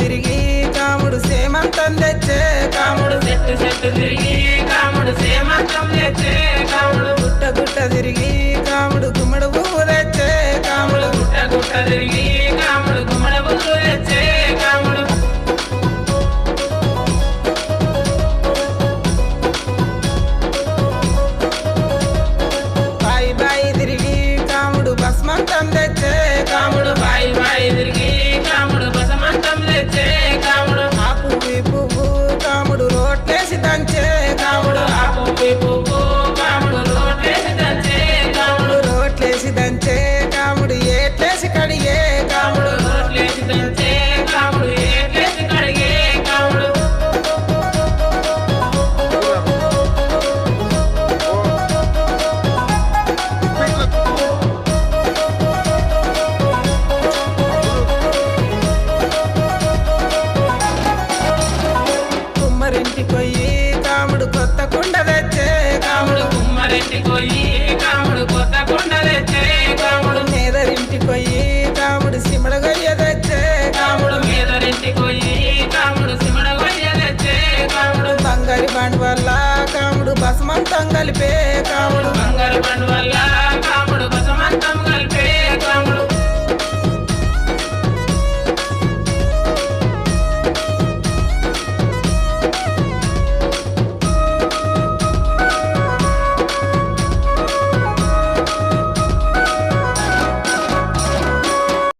తిరిగి కాముడు సేమంతం తెచ్చే కాముడు. చెట్టు చెట్టు తిరిగి కాముడు సేమంతం తెచ్చే కాముడు. గుట్ట గుట్ట తిరిగి దంచే కాముడు. ఆ పువ్వు కాముడు దంచే కాముడు రోట్లేసి దంచే కాముడు ఏట్లేసి కడిగే కాముడు రోడ్లేసి దంచే కాముడు. ఏట్లేసి కడిగే కాముడు. కుమ్మరింటి పోయి అండ్ వల్ల కాముడు బసమంతం కలిపే